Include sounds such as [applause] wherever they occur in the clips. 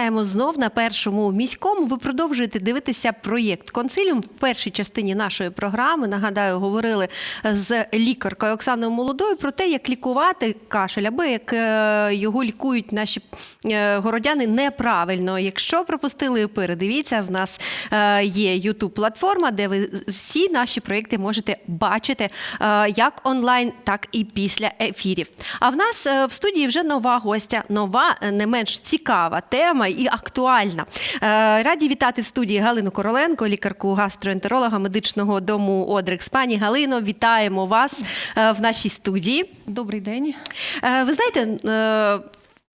вітаємо знов на першому міському. Ви продовжуєте дивитися проєкт Консиліум в першій частині нашої програми. Нагадаю, говорили з лікаркою Оксаною Молодою про те, як лікувати кашель, або як е, його лікують наші е, городяни неправильно. Якщо пропустили, передивіться. В нас е, є youtube платформа, де ви всі наші проєкти можете бачити як онлайн, так і після ефірів. А в нас в студії вже нова гостя, нова, не менш цікава тема і актуальна. Е, Раді вітати в студії Галину Короленко, лікарку гастроентеролога медичного дому Одрекс. Пані Галино, вітаємо вас е, в нашій студії. Добрий день. Е, Ви знаєте,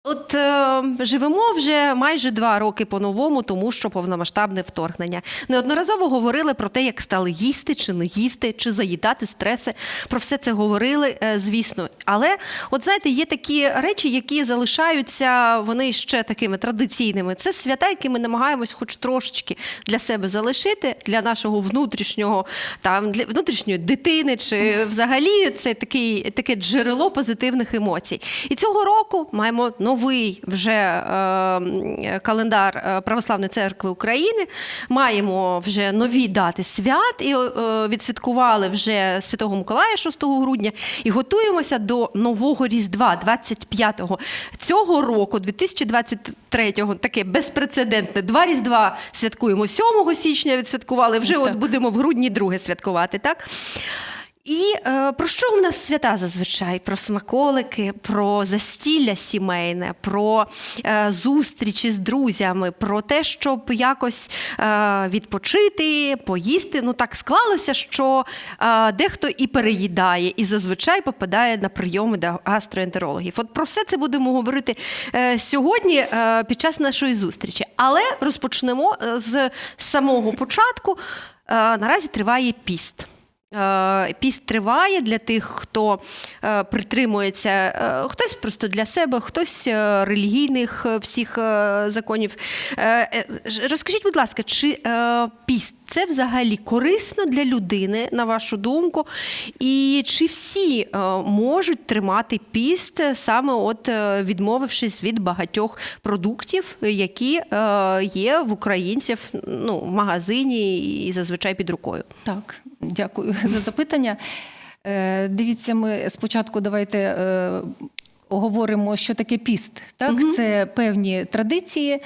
от е, живемо вже майже два роки по-новому, тому що повномасштабне вторгнення. Неодноразово говорили про те, як стали їсти чи не їсти, чи заїдати стреси. Про все це говорили, е, звісно. Але, от знаєте, є такі речі, які залишаються вони ще такими традиційними. Це свята, які ми намагаємось хоч трошечки для себе залишити, для нашого внутрішнього там для внутрішньої дитини, чи взагалі це такий таке джерело позитивних емоцій. І цього року маємо новий вже е, календар е, Православної церкви України. Маємо вже нові дати свят і е, відсвяткували вже Святого Миколая 6 грудня і готуємося до нового Різдва 25-го. Цього року, 2023-го, таке безпрецедентне. Два Різдва святкуємо 7 січня, відсвяткували. Вже от будемо в грудні друге святкувати, так? І е, про що в нас свята зазвичай? Про смаколики, про застілля сімейне, про е, зустрічі з друзями, про те, щоб якось е, відпочити, поїсти. Ну так склалося, що е, дехто і переїдає, і зазвичай попадає на прийоми до гастроентерологів. От про все це будемо говорити е, сьогодні е, під час нашої зустрічі. Але розпочнемо е, з самого початку. Е, наразі триває піст. Е, Піст триває для тих, хто е, притримується, е, хтось просто для себе, хтось релігійних всіх законів. Розкажіть, будь ласка, чи піст це взагалі корисно для людини, на вашу думку? І чи всі можуть тримати піст саме от відмовившись від багатьох продуктів, які є в українців ну, в магазині і зазвичай під рукою? Так, дякую [laughs] за запитання. Е, Дивіться, ми спочатку давайте е, оговоримо, що таке піст. Так, це певні традиції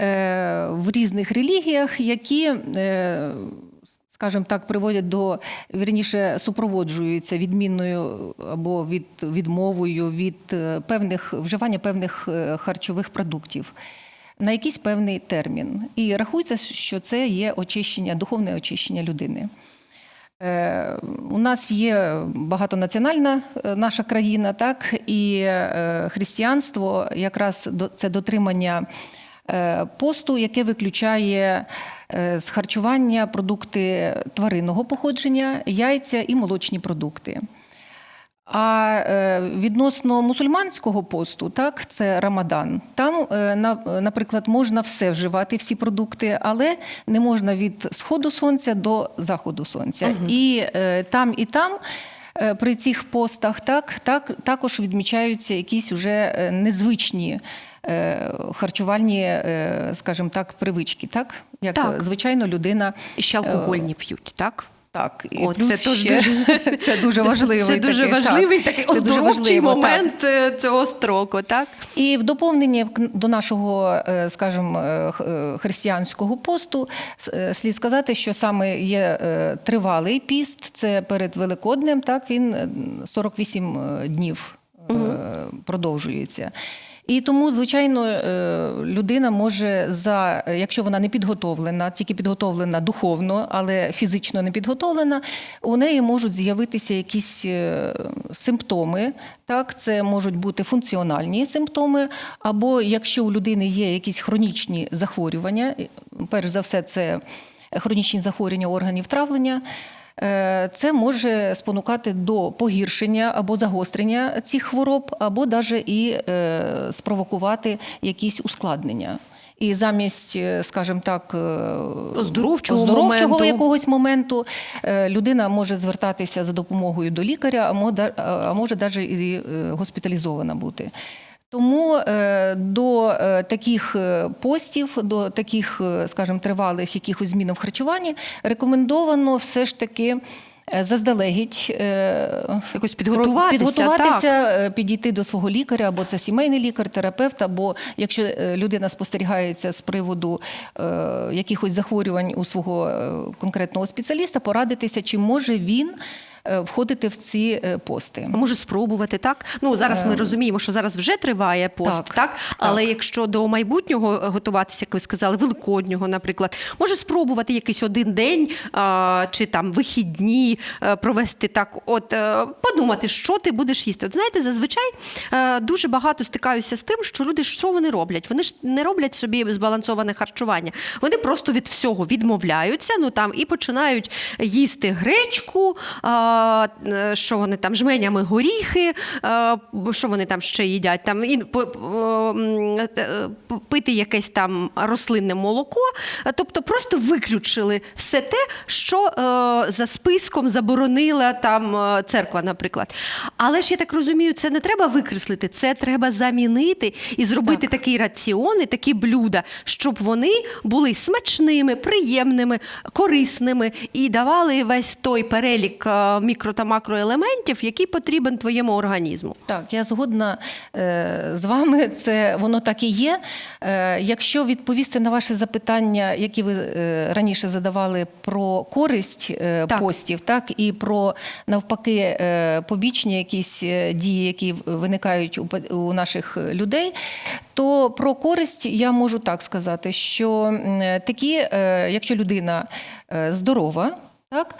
е, в різних релігіях, які. Скажімо так, приводять до вірніше супроводжуються відмінною або від відмовою від певних вживання певних харчових продуктів на якийсь певний термін. І рахується, що це є очищення, духовне очищення людини. Е, У нас є багатонаціональна е, наша країна, так і е, християнство якраз це дотримання посту, яке виключає з харчування продукти тваринного походження, яйця і молочні продукти. А е, відносно мусульманського посту, так, це Рамадан. Там, е, на- наприклад, можна все вживати, всі продукти, але не можна від сходу сонця до заходу сонця. І е, там, і там. При цих постах так, так, також відмічаються якісь уже незвичні харчувальні, скажімо так, привички, так? Як Так. звичайно людина І ще алкогольні п'ють, так? Так, і О, це теж ще, [laughs] це дуже важливий Це дуже такий, важливий так, такий дуже оздоровчий важливо, так. момент е, цього строку, так? І в доповнення до нашого, е, скажімо, е, християнського посту слід сказати, що саме є тривалий піст, це перед Великоднем, так він е, 48 е, днів е, продовжується. І тому, звичайно, е, людина може за, якщо вона не підготовлена, тільки підготовлена духовно, але фізично не підготовлена, у неї можуть з'явитися якісь е, симптоми. Так, це можуть бути функціональні симптоми, або якщо у людини є якісь хронічні захворювання, перш за все, це хронічні захворювання органів травлення. Е, Це може спонукати до погіршення або загострення цих хвороб, або навіть і е, спровокувати якісь ускладнення. І замість, е, скажімо так, Оздоровчого оздоровчого моменту. якогось моменту людина може звертатися за допомогою до лікаря, а може навіть і госпіталізована бути. Тому е, до е, таких е, постів, до таких, скажімо, тривалих якихось змін в харчуванні рекомендовано все ж таки. Заздалегідь Якось підготуватися, підготуватися е, підійти до свого лікаря, або це сімейний лікар, терапевт, або якщо людина спостерігається з приводу якихось захворювань у свого конкретного спеціаліста, порадитися, чи може він входити в ці е, пости. Може спробувати, так? Ну зараз ми розуміємо, що зараз вже триває пост, так? Е, Так, Але якщо до майбутнього готуватися, як ви сказали, великоднього, наприклад, може спробувати якийсь один день а, чи там вихідні е, провести так, от е, подумати, що ти будеш їсти. От знаєте, зазвичай е, дуже багато стикаюся з тим, що люди що вони роблять? Вони ж не роблять собі збалансоване харчування. Вони просто від всього відмовляються, ну там і починають їсти гречку. А, е, що вони там жменями горіхи, е, що вони там ще їдять, там і е, пити якесь там рослинне молоко. Е, Тобто просто виключили все те, що е, за списком заборонила там е, церква, наприклад. Але ж я так розумію, це не треба викреслити, це треба замінити і зробити Так. такий раціон і такі блюда, щоб вони були смачними, приємними, корисними і давали весь той перелік е, мікро та макроелементів, який потрібен твоєму організму. Так, я згодна е, з вами. Це воно так і є. Е, якщо відповісти на ваші запитання, які ви е, раніше задавали про користь Так. постів, так і про навпаки побічні якісь дії, які виникають у, у наших людей, то про користь я можу так сказати, що такі, якщо людина здорова, так.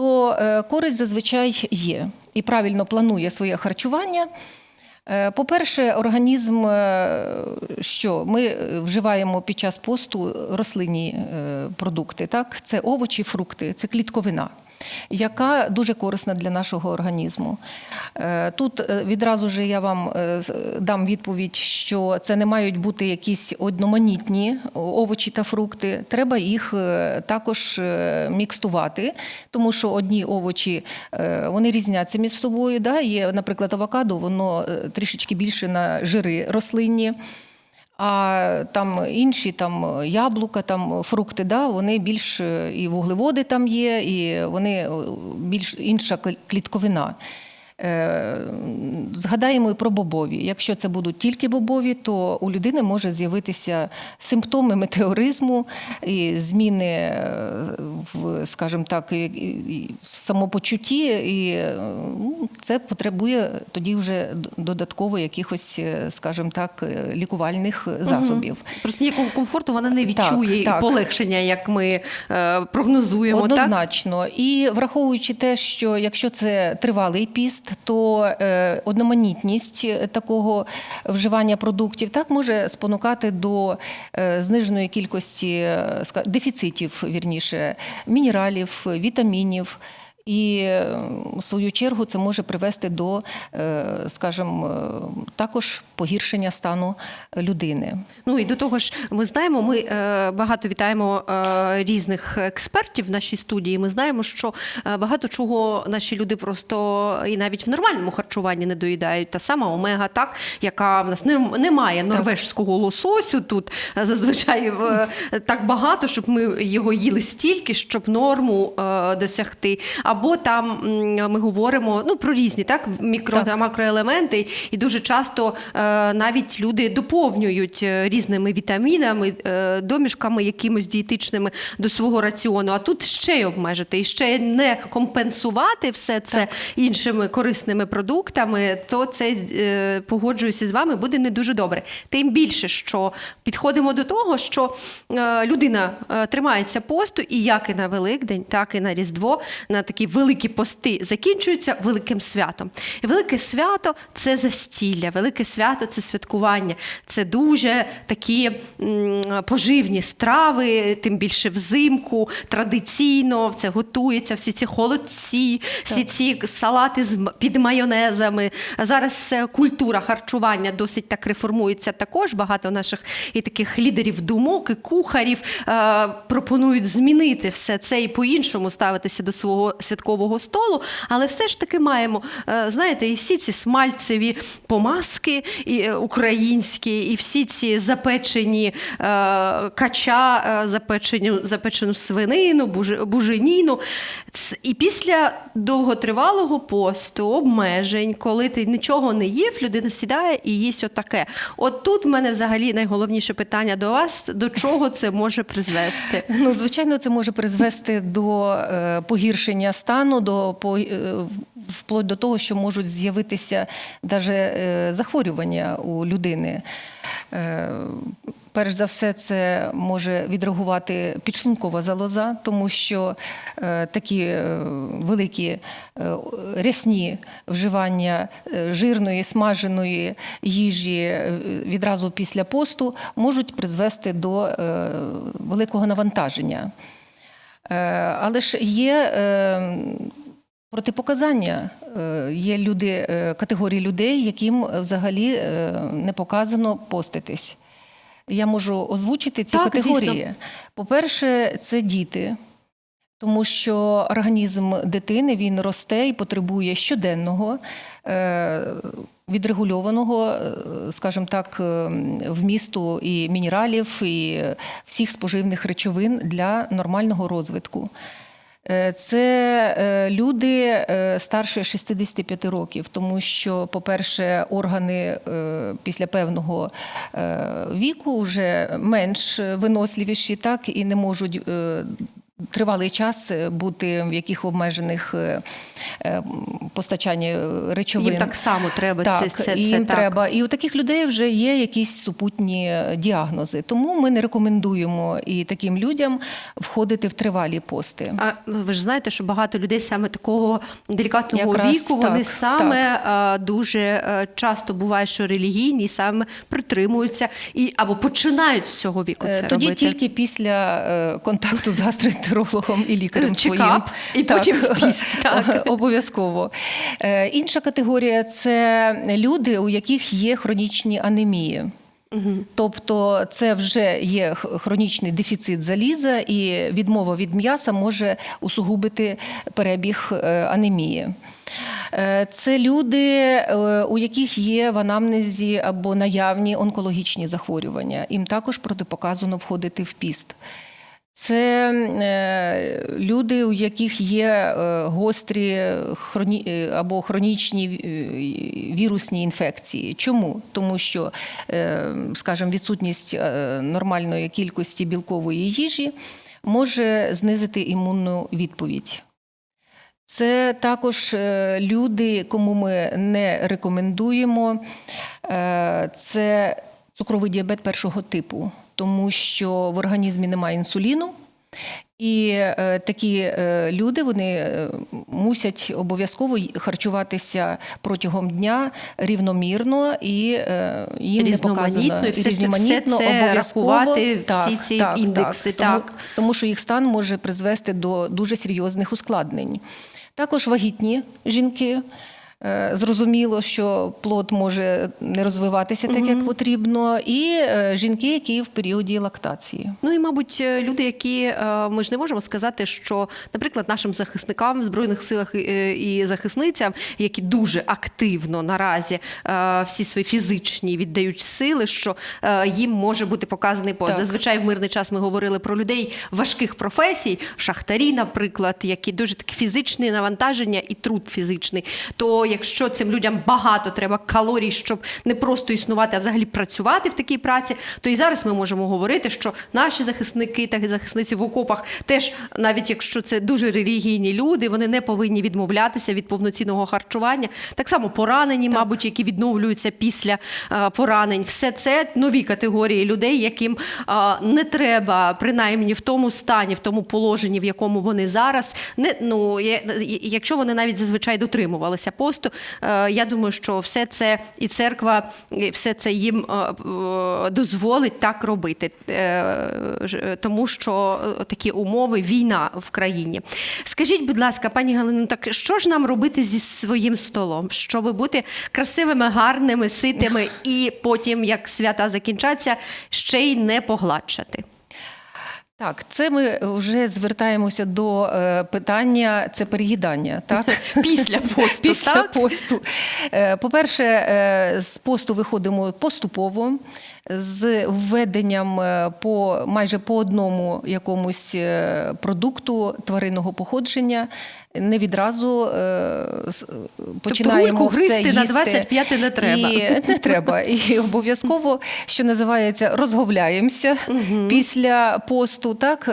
То е, користь зазвичай є і правильно планує своє харчування. Е, По-перше, організм, е, що ми вживаємо під час посту рослинні продукти, так? це овочі, фрукти, це клітковина, яка дуже корисна для нашого організму. Е, Тут е, відразу ж я вам е, дам відповідь, що це не мають бути якісь одноманітні овочі та фрукти. Треба їх також мікстувати, тому що одні овочі вони різняться між собою. Да? Є, наприклад, авокадо, воно трішечки більше на жири рослинні. А там інші там яблука, там фрукти, да, вони більш е, і вуглеводи там є, і вони е, більш інша клі- клітковина. Е, Згадаємо і про бобові. Якщо це будуть тільки бобові, то у людини може з'явитися симптоми метеоризму і зміни е, в, скажімо так, і- і- і в самопочутті, і ну, це потребує тоді вже додатково якихось, е, скажімо так, лікувальних засобів. Просто ніякого комфорту вона не Так, відчує і так. полегшення, як ми прогнозуємо. Так? Однозначно. І враховуючи те, що якщо це тривалий піст, то е, одноманітність е, такого вживання продуктів так може спонукати до е, зниженої кількості дефіцитів, вірніше, мінералів, вітамінів. І е, в свою чергу це може привести до, е, скажімо, е, також погіршення стану людини. Ну і до того ж, ми знаємо, ми е, багато вітаємо е, різних експертів в нашій студії. Ми знаємо, що е, багато чого наші люди просто і навіть в нормальному харчуванні не доїдають. Та сама омега, так яка в нас не, немає норвежського лососю тут е, зазвичай е, так багато, щоб ми його їли стільки, щоб норму е, досягти. Або там ми говоримо ну про різні так мікро Так. та макроелементи, і дуже часто е, навіть люди доповнюють е, різними вітамінами, е, домішками, якимось дієтичними до свого раціону. А тут ще й обмежити і ще не компенсувати все це іншими корисними продуктами, то це погоджуюся з вами, буде не дуже добре. Тим більше, що підходимо до того, що людина тримається посту, і як і на Великдень, так і на Різдво, на такі великі пости закінчуються великим святом. І велике свято це застілля, велике свято це святкування. Це дуже такі м, поживні страви, тим більше взимку, традиційно це готується, всі ці холодці, всі ці салати з м- під майонезами. Зараз е, культура харчування досить так реформується також. Багато наших і таких лідерів думок, і кухарів е, пропонують змінити все це і по-іншому ставитися до свого святкового столу, але все ж таки маємо, е, знаєте, і всі ці смальцеві помазки е, українські, і всі ці запечені е, кача, запечені, запечену свинину, буженіну. І після довготривалого посту, обмежень, коли ти нічого не їв, людина сідає і їсть отаке. От тут в мене взагалі найголовніше питання до вас: до чого це може призвести? Ну, звичайно, це може призвести до погіршення стану, до по- е, вплоть до того, що можуть з'явитися даже захворювання у людини. Е, Перш за все, це може відреагувати підшлункова залоза, тому що е, такі е, великі е, рясні вживання е, жирної, смаженої їжі е, відразу після посту можуть призвести до е, великого навантаження. Е, Але ж є е, протипоказання. Е, Є люди, категорії людей, яким взагалі не показано поститись. Я можу озвучити ці Так, категорії. звісно. По-перше, це діти, тому що організм дитини він росте і потребує щоденного. Відрегульованого, е, скажімо так, е, вмісту і мінералів, і всіх споживних речовин для нормального розвитку. Е, Це люди старше 65 років, тому що, по-перше, органи після певного віку вже менш виносливіші, так і не можуть. Е, Тривалий час бути в яких обмежених е, е, постачанні речовин. Їм так само треба Так, це, це, і це їм так. треба. І у таких людей вже є якісь супутні діагнози. Тому ми не рекомендуємо і таким людям входити в тривалі пости. А ви ж знаєте, що багато людей саме такого делікатного Якраз віку, вони саме а, дуже е, часто буває, що релігійні саме притримуються і або починають з цього віку Е, це Тоді робити. тільки після е, контакту з [laughs] гастроентерологом і лікарем своїм. І потім в [laughs] так. Обов'язково. Е, Інша категорія це люди, у яких є хронічні анемії. Тобто це вже є хронічний дефіцит заліза, і відмова від м'яса може усугубити перебіг е, анемії. Е, Це люди, у яких є в анамнезі або наявні онкологічні захворювання. Їм також протипоказано входити в піст. Це е, люди, у яких є е, гострі хроні... е, або хронічні вірусні інфекції. Чому? Тому що, скажімо, відсутність нормальної кількості білкової їжі може знизити імунну відповідь. Це також люди, кому ми не рекомендуємо. Це цукровий діабет першого типу, тому що в організмі немає інсуліну. І е, такі е, люди вони е, мусять обов'язково харчуватися протягом дня рівномірно і е, їм не Різноманітно, показано і все це- все це рахувати, всі ці індекси, Тому, так. тому що їх стан може призвести до дуже серйозних ускладнень. Також вагітні жінки. Е, Зрозуміло, що плод може не розвиватися так, як потрібно, і е, жінки, які в періоді лактації. Ну і мабуть, е, люди, які ми ж не можемо сказати, що, наприклад, нашим захисникам в збройних силах і захисницям, які дуже активно наразі всі свої фізичні віддають сили, що їм може бути показаний пост. Зазвичай в мирний час ми говорили про людей важких професій, шахтарі, наприклад, які дуже такі фізичні навантаження і труд фізичний. То якщо цим людям багато треба калорій, щоб не просто існувати, а взагалі працювати в такій праці, то і зараз ми можемо говорити, що наші захисники та захисниці в окопах теж, навіть якщо це дуже релігійні люди, вони не повинні відмовлятися від повноцінного харчування. Так само поранені, мабуть, які відновлюються після е, поранень. Все це нові категорії людей, яким е, не треба, принаймні в тому стані, в тому положенні, в якому вони зараз, не ну якщо вони навіть зазвичай дотримувалися посту, е, я думаю, що все це і церква, і все це їм е, е, дозволить так робити, тому що такі умови, війна в країні. Скажіть, будь ласка, пані Галино, так що ж нам робити зі своїм столом, щоб бути красивими, гарними, ситими і потім, як свята закінчаться, ще й не погладшати? Так, це ми вже звертаємося до е, питання це переїдання. Так? [laughs] Після посту, Після так? посту. Е, По-перше, е, з посту виходимо поступово. З введенням е, по майже по одному якомусь е, продукту тваринного походження не відразу е, починаємо гульку все гризти на їсти. 25 не треба. І не треба. І обов'язково, що називається, розговляємося після посту, так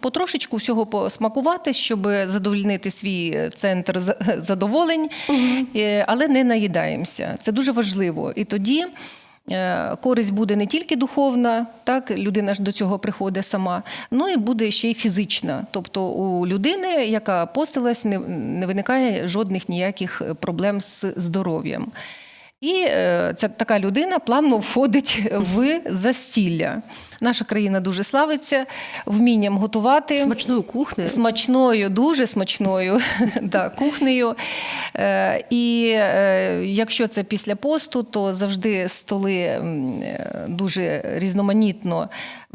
потрошечку всього посмакувати, щоб задовольнити свій центр задоволень, е, але не наїдаємося. Це дуже важливо. І тоді. Е, Користь буде не тільки духовна, так людина ж до цього приходить сама, ну і буде ще й фізична. Тобто у людини, яка постилась, не, не виникає жодних ніяких проблем з здоров'ям. І е, ця така людина плавно входить в застілля. Наша країна дуже славиться вмінням готувати. Смачною кухнею. Смачною, дуже смачною [laughs] да, кухнею. Е, і е, якщо це після посту, то завжди столи дуже різноманітно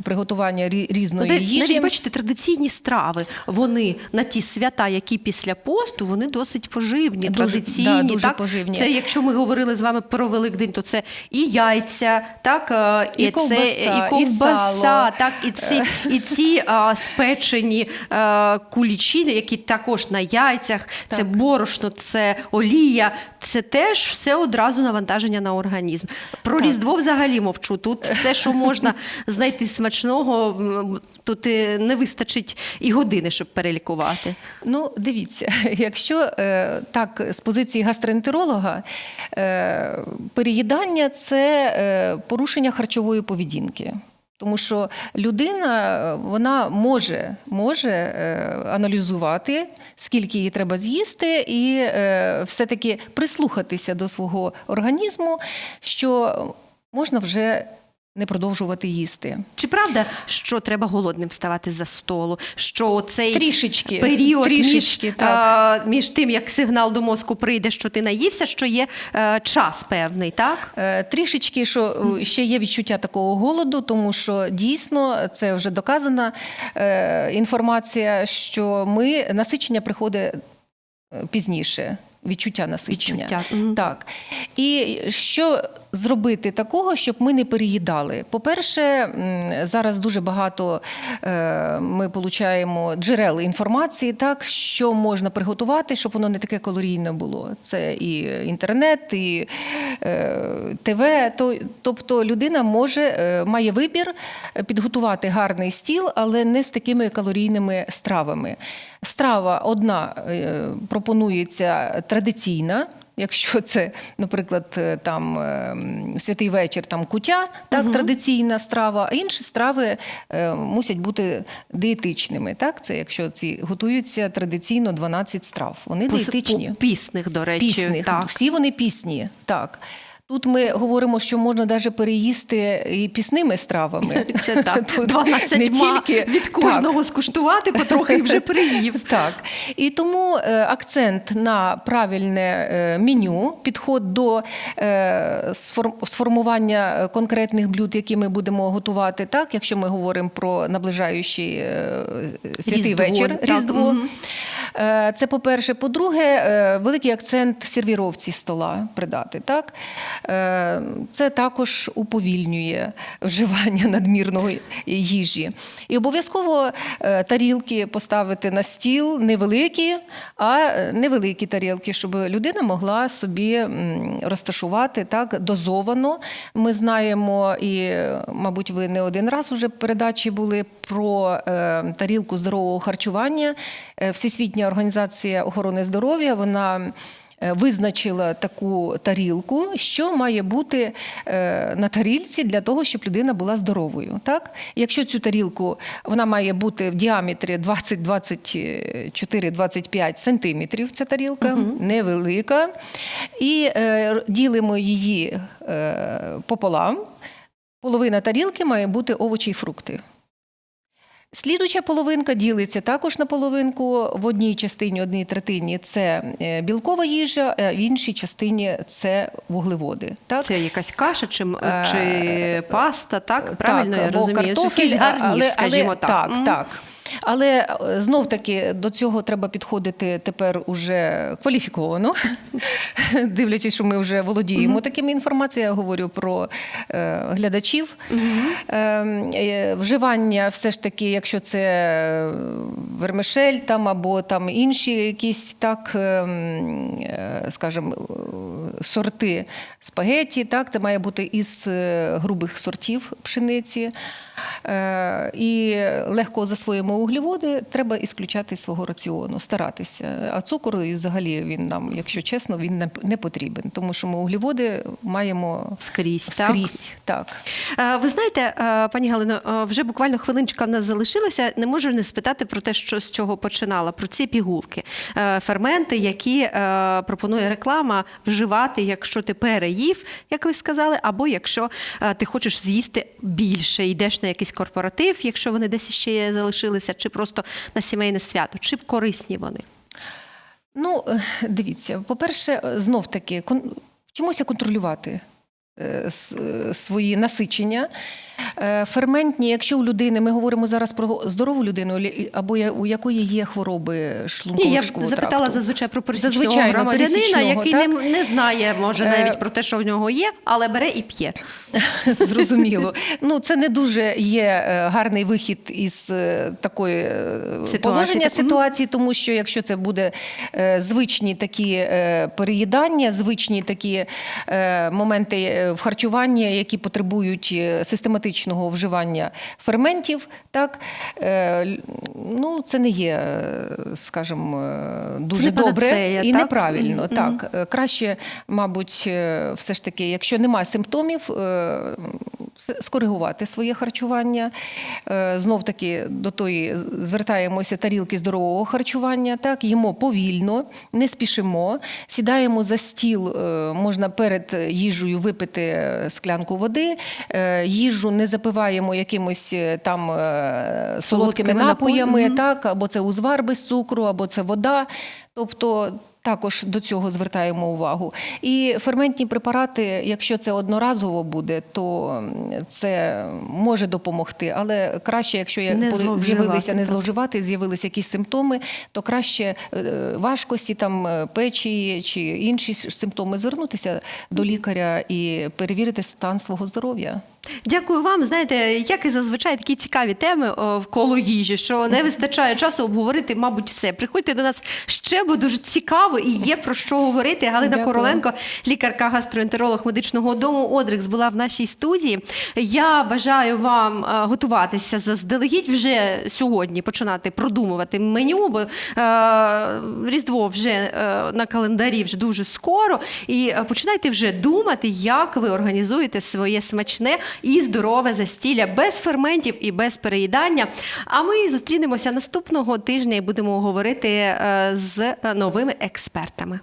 приготування рі- різної Ну, їжі. навіть бачите, традиційні страви, вони на ті свята, які після посту, вони досить поживні, Дуже, традиційні. да, дуже так? поживні. Це якщо ми говорили з вами про Великдень, то це і яйця, так, е, І це, ковбаса, і і ковбаса, сало. так, і ці, і ці [laughs] а, спечені а, кулічі, які також на яйцях, це борошно, це олія, це теж все одразу навантаження на організм. Про Так. Різдво взагалі мовчу. Тут все, що можна знайти смачного, тут не вистачить і години, щоб перелікувати. Ну, дивіться, [laughs] якщо е, так з позиції гастроентеролога, е, переїдання це е, порушення харчової поведінки. Тому що людина е, вона може, може е, аналізувати, скільки їй треба з'їсти, і е, все-таки прислухатися до свого організму, що можна вже не продовжувати їсти. Чи правда, що треба голодним вставати за столу? Що цей Трішечки, період трішечки, між, так. е, між тим, як сигнал до мозку прийде, що ти наївся, що є е, час певний, так? Е, Трішечки, що ще є відчуття такого голоду, тому що дійсно це вже доказана інформація, що ми насичення приходить пізніше. Відчуття насичення. Відчуття. Так. І що зробити такого, щоб ми не переїдали? По-перше, зараз дуже багато е, ми получаємо джерел інформації, так, що можна приготувати, щоб воно не таке калорійне було. Це і інтернет, і е, ТВ. То, тобто людина може, е, має вибір підготувати гарний стіл, але не з такими калорійними стравами. Страва одна пропонується традиційна. Якщо це, наприклад, е, там е, святий вечір, там кутя, так традиційна страва, а інші страви е, мусять бути дієтичними. Так, це якщо ці готуються традиційно 12 страв. Вони Пос- дієтичні. Пісних, до речі. Пісних. Так. Всі вони пісні. Так. Тут ми говоримо, що можна навіть переїсти і пісними стравами. [laughs] Це так. [laughs] Тут 12 не тільки від кожного скужувати, потрохи і вже приїв. [laughs] Так. І тому е, акцент на правильне е, меню, підход до е, сформування конкретних блюд, які ми будемо готувати, так, якщо ми говоримо про наближаючий святий Різдво, вечір, так, Різдво. Е, Це по-перше. По-друге, е, великий акцент сервіровці стола придати. Так? Е, Це також уповільнює вживання надмірної їжі. І обов'язково е, тарілки поставити на стіл невеликі, а е, невеликі тарілки, щоб людина могла собі розташувати так дозовано. Ми знаємо, і, мабуть, ви не один раз уже передачі були про тарілку здорового харчування. Всесвітня організація охорони здоров'я вона. Е, Визначила таку тарілку, що має бути е, на тарілці для того, щоб людина була здоровою. Так? Якщо цю тарілку вона має бути в діаметрі 20-24-25 сантиметрів, ця тарілка невелика, і е, ділимо її е, пополам. Половина тарілки має бути овочі і фрукти. Слідуча половинка ділиться також на половинку. В одній частині, одній третині це е, білкова їжа, а в іншій частині це вуглеводи. Так? Це якась каша чи, Е, чи паста, так? Правильно я розумію? Картофель, якийсь гарнір, але, скажімо але, так. Так, так. Але знов таки до цього треба підходити тепер уже кваліфіковано, [laughs] дивлячись, що ми вже володіємо такими інформацією. Я говорю про е, глядачів. Е, е, вживання, все ж таки, якщо це е, вермишель там або там інші якісь так, е, е, скажімо, е, сорти спагеті, так, це має бути із е, грубих сортів пшениці. Е, І легко засвоїмо вуглеводи, треба ісключати з свого раціону, старатися. А цукор і взагалі він нам, якщо чесно, він не- потрібен, тому що ми вуглеводи маємо Скрізь, так? скрізь. Так. Е, Ви знаєте, е, пані Галино, вже буквально хвилиночка в нас залишилася. Не можу не спитати про те, що з чого починала, про ці пігулки, ферменти, які пропонує реклама вживати, якщо ти переїв, як ви сказали, або якщо ти хочеш з'їсти більше, йдеш на якийсь корпоратив, якщо вони десь ще залишилися, чи просто на сімейне свято, чи корисні вони. Ну, е, дивіться, по-перше, знов таки, кон... контролювати е, е, свої насичення. Е, Ферментні, якщо у людини, ми говоримо зараз про здорову людину, або у якої є хвороби Ні, шлунково я б запитала зазвичай про пересічного Зазвичайно, громадянина, який так? не, не знає, може, Е, навіть про те, що в нього є, але бере і п'є. [laughs] Зрозуміло. Ну, це не дуже є е, гарний вихід із е, такої е, Ситуації, положення так, ситуації, тому що якщо це буде е, звичні такі е, переїдання, звичні такі е, моменти е, в харчуванні, які потребують е, систематичного вживання ферментів, так е, ну це не є, е, скажімо, е, дуже добре панацея, і так? неправильно. Мгм. Так Е, краще, мабуть, е, все ж таки, якщо немає симптомів, е, скоригувати своє харчування. Е, Знов таки до тої звертаємося тарілки здорового харчування. Так, їмо повільно, не спішимо, сідаємо за стіл. е, Можна перед їжею випити е, склянку води. Їжу не запиваємо якимось там солодкими Солодкими напоями, мгм. так, або це узвар без цукру, або це вода. Тобто також до цього звертаємо увагу. І ферментні препарати, якщо це одноразово буде, то це може допомогти. Але краще, якщо з'явилися не зловживати, з'явилися якісь симптоми, то краще е, важкості там е, печі чи інші симптоми звернутися до лікаря і перевірити стан свого здоров'я. Дякую вам. Знаєте, як і зазвичай такі цікаві теми о, коло їжі, що не вистачає часу обговорити, мабуть, все. Приходьте до нас ще, бо дуже цікаво і є про що говорити. Галина Дякую. Короленко, лікарка гастроентеролог медичного дому Одрикс, була в нашій студії. Я бажаю вам е, готуватися заздалегідь вже сьогодні, починати продумувати меню, бо е, Різдво вже е, на календарі вже дуже скоро. І починайте вже думати, як ви організуєте своє смачне і здорове застілля без ферментів і без переїдання. А ми зустрінемося наступного тижня і будемо говорити е, з е, новими експертами.